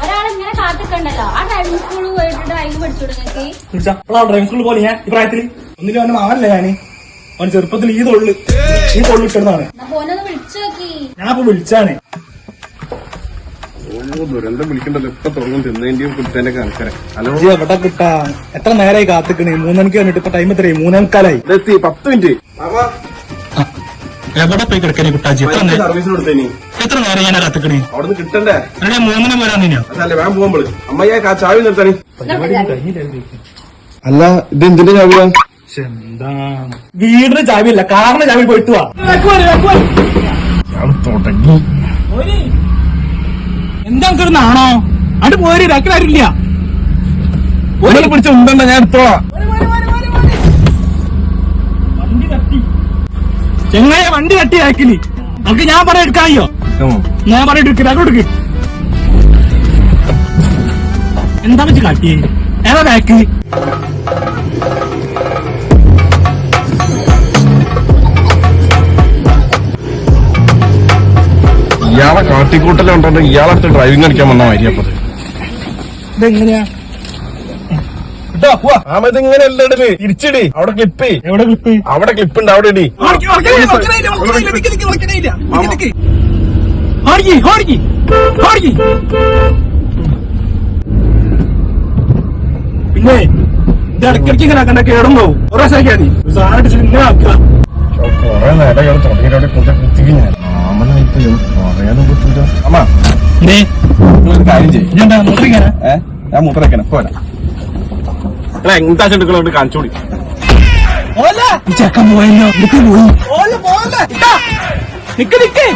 ഒരാളിങ്ങനെ കാത്തിക്കണ്ടല്ലോ. ആ ഡ്രൈവിംഗ് സ്കൂളിൽ പോയിട്ട് ഡ്രൈവിംഗ് പഠിച്ചു നിങ്ങൾക്ക് ഡ്രൈവിംഗ് സ്കൂളിൽ പോലെ ഞാൻ ഈ പ്രായത്തിൽ ഒന്നിലും അവന്റെ മാവല്ലേ ഞാൻ. അവൻ ചെറുപ്പത്തിൽ ഈ തൊള്ളു. ഈ തൊള്ളിട്ടതാണ് ഞാൻ അപ്പൊ വിളിച്ചാണ്. ഓ ദുരന്തം വിളിക്കണ്ടല്ലോ. ഇപ്പൊ തുടങ്ങും. തിന്നേന്റെയും കുടിച്ചതിന്റെ കണക്കരെ ഹലോ? എവിടെ കിട്ടാ? എത്ര നേരമായി കാത്തിക്കണേ? മൂന്നണിക്ക് വന്നിട്ട് ഇപ്പൊ ടൈം എത്രയായി? മൂന്നേക്കാലായി പത്ത് മിനിറ്റ്. എവിടെ പോയി കിടക്കണേ കുട്ടാജി? എത്ര എത്ര നേരം ഞാൻ കത്തിക്കണേ അവിടെ നിന്ന് കിട്ടണ്ടേ? മൂന്നിന് മൂന്നിനും വരാൻ നിന്നോ. വേഗം പോകുമ്പോൾ ചാവി അല്ല ഇത് എന്തിന്റെ ചാവിയാ വീടിന് ചാവിയില്ല കാറിന് ചാവി പോയിട്ട് വാ. തുടങ്ങി. എന്താ ഒരു നാണോ? അവിടെ പോരി രക്കിലാരില്ല ഒരാൾ പിടിച്ച ഉണ്ടല്ലോ ഞാൻ എടുത്തോളാം വണ്ടി തട്ടി ചെങ്ങായ വണ്ടി തട്ടി ആക്കിനി നമുക്ക് ഞാൻ എടുക്കായോ ഞാൻ പറഞ്ഞിട്ട് എടുക്കില്ല അങ്ങോട്ട്. എന്താ വെച്ച് കാട്ടിയേ? ഏതാ ബാക്ക് ഇയാളെ കാട്ടിക്കൂട്ടലുണ്ടോ ഇയാളെ ഡ്രൈവിംഗ് കളിക്കാൻ വന്ന അപ്പൊ ഇതെങ്ങനെയാ? കേട്ടോ ആമത് ഇങ്ങനെ അല്ല ഇടൽ. തിരിച്ചിടി അവിടെ ക്ലിപ്പ് എവിടെ ക്ലിപ്പ് അവിടെ ക്ലിപ്പ് ഉണ്ട് അവിടെ ഇടി. പിന്നെ ഇത് ഇടയ്ക്കിടയ്ക്ക് ഇങ്ങനെ ആക്കണ്ട കേടും പോവും ഒരു പ്രാവശ്യം മതി സാറിട്ട് ഇങ്ങനെ ആക്കുക. കൊറേ നേരം തുടങ്ങിയിട്ട് കൊണ്ട് കുത്തിക്ക് ഞാൻ ആമനായിട്ട് പറയാനും പറ്റൂല അമ്മ. നിങ്ങളൊരു കാര്യം ചെയ്യും. ഞാൻ ഞാൻ മൂത്രക്കണ പോരാ. എന്താ ചെടുക്കളോട് കാണിച്ചോടി ഈ ചെക്കൻ പോയല്ലോ. നിക്ക് പോയി. നിക്ക് നിക്ക്.